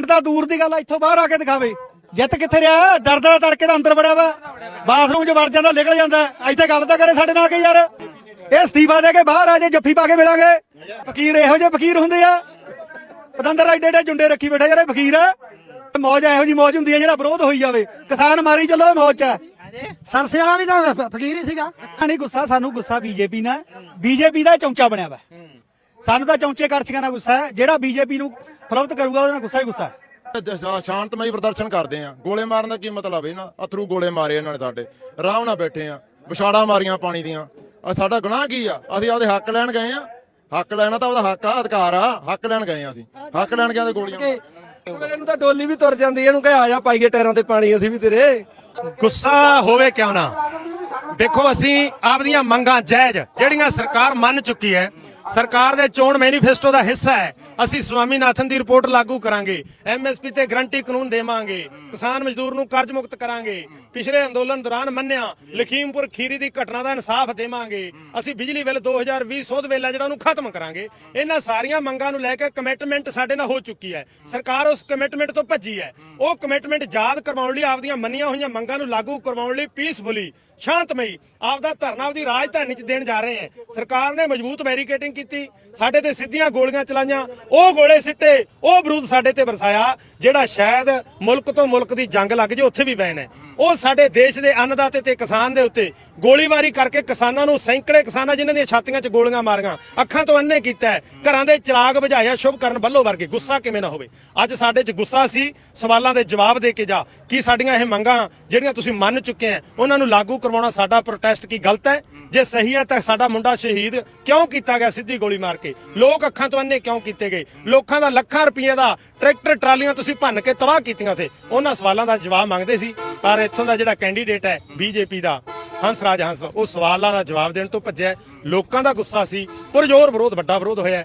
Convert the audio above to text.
ਪਿੰਡ ਦਾ ਦੂਰ ਦੀ ਗੱਲ ਇੱਥੋਂ ਬਾਹਰ ਆ ਕੇ ਦਿਖਾਵੇ। ਜਿੱਤ ਕਿੱਥੇ ਰਿਹਾ? ਡਰਦਾ ਤੜਕੇ ਦਾ ਅੰਦਰ ਵੜਿਆ ਵਾ। ਬਾਥਰੂਮ 'ਚ ਵੜ ਜਾਂਦਾ ਨਿਕਲ ਜਾਂਦਾ। ਇੱਥੇ ਗੱਲ ਤਾਂ ਕਰੇ ਸਾਡੇ ਨਾਲ ਕਿ ਯਾਰ। ਇਹ ਅਸਤੀਫਾ ਦੇ ਕੇ ਬਾਹਰ ਆ ਜੇ ਜੱਫੀ ਪਾ ਕੇ ਮਿਲਾਂਗੇ। ਫਕੀਰ ਇਹੋ ਜਿਹੇ ਫਕੀਰ ਹੁੰਦੇ ਆ। ਪਤੰਦਰ ਐਡੇ ਐਡੇ ਜੁੰਡੇ ਰੱਖੀ ਬੈਠਾ ਯਾਰ ਇਹ ਫਕੀਰ। ਆ ਮੌਜ ਇਹੋ ਜੀ ਮੌਜ ਹੁੰਦੀ ਹੈ ਜਿਹੜਾ ਵਿਰੋਧ ਹੋਈ ਜਾਵੇ। ਕਿਸਾਨ ਮਾਰੀ ਚੱਲੋ ਮੌਜ ਚ ਆ। ਸਰਸੇ ਵਾਲਾ ਵੀ ਤਾਂ ਫਕੀਰ ਹੀ ਸੀਗਾ। ਨਹੀਂ ਗੁੱਸਾ ਸਾਨੂੰ ਗੁੱਸਾ ਬੀਜੇਪੀ ਨਾਲ। ਬੀਜੇਪੀ ਦਾ ਚੌਂਚਾ ਬਣਿਆ ਵਾ। ਸਾਨੂੰ ਤਾਂ ਚੌਂਚੇ ਕਰਚੀਆਂ ਨਾਲ ਗੁੱਸਾ ਹੈ ਜਿਹੜਾ ਬੀਜੇਪੀ ਨੂੰ ਫਰੋਖਤ ਕਰੂਗਾ ਉਹਦੇ ਨਾਲ ਗੁੱਸਾ ਹੀ ਗੁੱਸਾ ਹੈ। ਜ- ਸ਼ਾਂਤਮਈ ਪ੍ਰਦਰਸ਼ਨ ਕਰਦੇ ਆ। ਗੋਲੇ ਮਾਰਨ ਦਾ ਕੀ ਮਤਲਬ ਹੈ ਨਾ? ਅਥਰੂ ਗੋਲੇ ਮਾਰੇ ਇਹਨਾਂ ਨੇ ਸਾਡੇ। ਆਰਾਮ ਨਾਲ ਬੈਠੇ ਆ। ਵਿਛਾੜਾ ਮਾਰੀਆਂ ਪਾਣੀ ਦੀਆਂ। ਆ ਸਾਡਾ ਗੁਨਾਹ ਕੀ ਆ? ਅਸੀਂ ਆਪਦੇ ਹੱਕ ਲੈਣ ਗਏ ਆ। ਹੱਕ ਲੈਣਾ ਤਾਂ ਉਹਦਾ ਹੱਕ ਆ ਅਧਿਕਾਰ ਆ। ਹੱਕ ਲੈਣ ਗਏ ਆ ਅਸੀਂ। ਹੱਕ ਲੈਣ ਗਿਆ ਤੇ ਗੋਲੀਆਂ ਇਹਨੂੰ ਤਾਂ ਡੋਲੀ ਵੀ ਤੁਰ ਜਾਂਦੀ ਇਹਨੂੰ ਕਹੇ ਆ ਜਾ ਪਾਈਏ ਟਾਇਰਾਂ ਤੇ ਪਾਣੀ ਅਸੀਂ ਵੀ ਤੇਰੇ। ਗੁੱਸਾ ਹੋਵੇ ਕਿਉਂ ਨਾ? ਦੇਖੋ ਅਸੀਂ ਆਪਦੀਆਂ ਮੰਗਾਂ ਜਾਇਜ਼ ਜਿਹੜੀਆਂ ਸਰਕਾਰ ਮੰਨ ਚੁੱਕੀ ਹੈ ਸਰਕਾਰ ਦੇ ਚੋਣ ਮੈਨੀਫੈਸਟੋ ਦਾ ਹਿੱਸਾ ਹੈ। ਅਸੀਂ ਸਵਾਮੀਨਾਥਨ ਦੀ ਰਿਪੋਰਟ ਲਾਗੂ ਕਰਾਂਗੇ। ਐਮਐਸਪੀ ਤੇ ਗਰੰਟੀ ਕਾਨੂੰਨ ਦੇਵਾਂਗੇ। ਕਿਸਾਨ ਮਜ਼ਦੂਰ ਨੂੰ ਕਰਜ਼ ਮੁਕਤ ਕਰਾਂਗੇ। ਪਿਛਲੇ ਅੰਦੋਲਨ ਦੌਰਾਨ ਮੰਨਿਆ, ਲਖੀਮਪੁਰ ਖੀਰੀ ਦੀ ਘਟਨਾ ਦਾ ਇਨਸਾਫ ਦੇਵਾਂਗੇ। ਅਸੀਂ ਬਿਜਲੀ ਬਿੱਲ 2020 ਸੋਧ ਵੇਲਾ ਜਿਹੜਾ ਉਹਨੂੰ ਖਤਮ ਕਰਾਂਗੇ। ਇਹਨਾਂ ਸਾਰੀਆਂ ਮੰਗਾਂ ਨੂੰ ਲੈ ਕੇ ਕਮਿਟਮੈਂਟ ਸਾਡੇ ਨਾਲ ਹੋ ਚੁੱਕੀ ਹੈ। ਸਰਕਾਰ ਉਸ ਕਮਿਟਮੈਂਟ ਤੋਂ ਭੱਜੀ ਹੈ। ਉਹ ਕਮਿਟਮੈਂਟ ਯਾਦ ਕਰਵਾਉਣ ਲਈ ਆਪਦੀਆਂ ਮੰਨੀਆਂ ਹੋਈਆਂ ਮੰਗਾਂ ਨੂੰ ਲਾਗੂ ਕਰਵਾਉਣ ਲਈ ਪੀਸਫੁਲੀ, ਸ਼ਾਂਤਮਈ, ਆਪਦਾ ਧਰਨਾ ਆਪਦੀ ਰਾਜਧਾਨੀ 'ਚ ਦੇਣ ਜਾ ਰਹੇ ਹੈ। ਸਰਕਾਰ ਨੇ ਮਜ਼ਬੂਤ ਬੈਰੀਕੇਡਿੰਗ ਕੀਤੀ, ਸਾਡੇ ਤੇ ਸਿੱਧੀਆਂ ਗੋਲੀਆਂ ਚਲਾਈਆਂ, ਉਹ ਗੋਲੇ ਸਿੱਟੇ, ਉਹ ਬਰੂਦ ਸਾਡੇ ਤੇ ਵਰਸਾਇਆ, ਜਿਹੜਾ ਸ਼ਾਇਦ ਮੁਲਕ ਤੋਂ ਮੁਲਕ ਦੀ ਜੰਗ ਲੱਗ ਜੇ, ਉੱਥੇ ਵੀ ਬੈਨ ਹੈ। ਉਹ ਸਾਡੇ ਦੇਸ਼ ਦੇ ਅੰਨਦਾਤੇ ਤੇ ਕਿਸਾਨ ਦੇ ਉੱਤੇ ਗੋਲੀਬਾਰੀ ਕਰਕੇ ਕਿਸਾਨਾਂ ਨੂੰ ਸੈਂਕੜੇ ਕਿਸਾਨਾਂ ਜਿਨ੍ਹਾਂ ਦੀਆਂ ਛਾਤੀਆਂ 'ਚ ਗੋਲੀਆਂ ਮਾਰੀਆਂ, ਅੱਖਾਂ ਤੋਂ ਅੰਨੇ ਕੀਤਾ ਘਰਾਂ ਦੇ ਚਿਰਾਗ ਬੁਝਾਇਆ, ਸ਼ੁਭ ਕਰਨ ਬੱਲੋ ਵਰਗੇ, ਗੁੱਸਾ ਕਿਵੇਂ ਨਾ ਹੋਵੇ? ਅੱਜ ਸਾਡੇ 'ਚ ਗੁੱਸਾ ਸੀ, ਸਵਾਲਾਂ ਦੇ ਜਵਾਬ ਦੇ ਕੇ ਜਾ। ਕੀ ਸਾਡੀਆਂ ਇਹ ਮੰਗਾਂ, ਜਿਹੜੀਆਂ ਤੁਸੀਂ ਮੰਨ ਚੁੱਕੇ ਆ ਉਹਨਾਂ ਨੂੰ ਲਾਗੂ ਕਰਵਾਉਣਾ ਸਾਡਾ ਪ੍ਰੋਟੈਸਟ ਕੀ ਗਲਤ ਹੈ? ਜੇ ਸਹੀ ਹੈ ਤਾਂ ਸਾਡਾ ਮੁੰਡਾ ਸ਼ਹੀਦ ਕਿਉਂ ਕੀਤਾ ਗਿਆ ਸਿੱਧੀ ਗੋਲੀ ਮਾਰ ਕੇ? ਲੋਕ ਅੱਖਾਂ ਤੋਂ ਅੰਨੇ ਕਿਉਂ ਕੀਤੇ ਗਏ? ਲੋਕਾਂ ਦਾ ਲੱਖਾਂ ਰੁਪਏ ਦਾ ਟਰੈਕਟਰ, ਟਰਾਲੀਆਂ ਤੁਸੀਂ ਭੰਨ ਕੇ ਤਬਾਹ ਕੀਤੀਆਂ ਉੱਥੇ। ਉਹਨਾਂ ਸਵਾਲਾਂ ਦਾ ਜਵਾਬ ਮੰਗਦੇ ਸੀ। ਪਰ ਇੱਥੋਂ ਦਾ ਜਿਹੜਾ ਕੈਂਡੀਡੇਟ ਹੈ, ਬੀਜੇਪੀ ਦਾ, ਹੰਸ ਰਾਜ ਹੰਸ, ਉਹ ਸਵਾਲਾਂ ਦਾ ਜਵਾਬ ਦੇਣ ਤੋਂ ਭੱਜਿਆ ਲੋਕਾਂ ਦਾ ਗੁੱਸਾ ਸੀ ਪਰ ਪੁਰਜੋਰ ਵਿਰੋਧ, ਵੱਡਾ ਵਿਰੋਧ ਹੋਇਆ